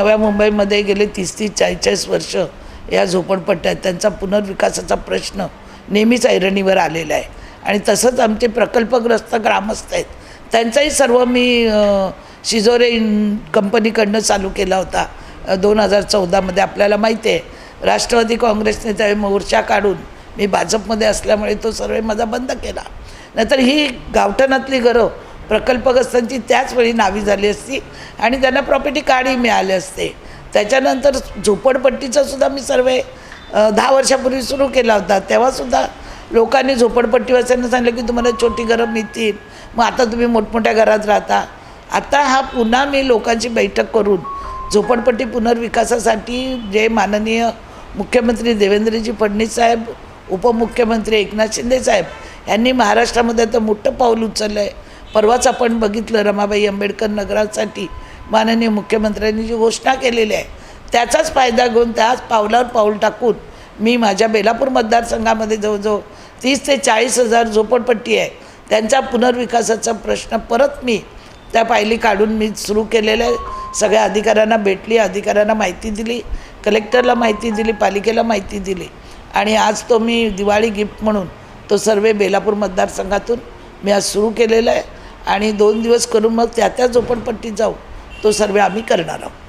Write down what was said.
नव्या मुंबईमध्ये गेले तीस तीस चाळीस चाळीस वर्ष या झोपडपट्ट्या आहेत. त्यांचा पुनर्विकासाचा प्रश्न नेहमीच ऐरणीवर आलेला आहे. आणि तसंच आमचे प्रकल्पग्रस्त ग्रामस्थ आहेत. त्यांचाही सर्व मी शिजोरे इन कंपनीकडनं चालू केला होता. दोन हजार चौदामध्ये आपल्याला माहिती आहे. राष्ट्रवादी काँग्रेसने त्यावेळी मोर्चा काढून मी भाजपमध्ये असल्यामुळे तो सर्वे माझा बंद केला. नाहीतर ही गावठणातली घरं प्रकल्पग्रस्तांची त्याच वेळी नावी झाली असती आणि त्यांना प्रॉपर्टी कार्डही मिळाले असते. त्याच्यानंतर झोपडपट्टीचा सुद्धा मी सर्वे दहा वर्षापूर्वी सुरू केला होता. तेव्हासुद्धा लोकांनी झोपडपट्टीवाल्यांना सांगितलं की तुम्हाला छोटी घरं मिळतील. मग आता तुम्ही मोठमोठ्या घरात राहता. आता हा पुन्हा मी लोकांची बैठक करून झोपडपट्टी पुनर्विकासासाठी जे माननीय मुख्यमंत्री देवेंद्रजी फडणवीस साहेब उपमुख्यमंत्री एकनाथ शिंदे साहेब यांनी महाराष्ट्रामध्ये आता मोठं पाऊल उचललं आहे परवाच आपण बघितलं रमाबाई आंबेडकर नगरासाठी माननीय मुख्यमंत्र्यांनी जी घोषणा केलेली आहे त्याचाच फायदा घेऊन त्याच पावलावर पाऊल टाकून मी माझ्या बेलापूर मतदारसंघामध्ये जवळजवळ तीस ते चाळीस हजार झोपडपट्टी आहे त्यांचा पुनर्विकासाचा प्रश्न परत मी त्या पायली काढून मी सुरू केलेलं आहे. सगळ्या अधिकाऱ्यांना भेटली अधिकाऱ्यांना माहिती दिली कलेक्टरला माहिती दिली पालिकेला माहिती दिली आणि आज तो मी दिवाळी गिफ्ट म्हणून तो सर्वे बेलापूर मतदारसंघातून मी आज सुरू केलेला आहे. आणि दोन दिवस करून मग त्या त्या झोपडपट्टीत जाऊ. तो सर्वे आम्ही करणार आहोत.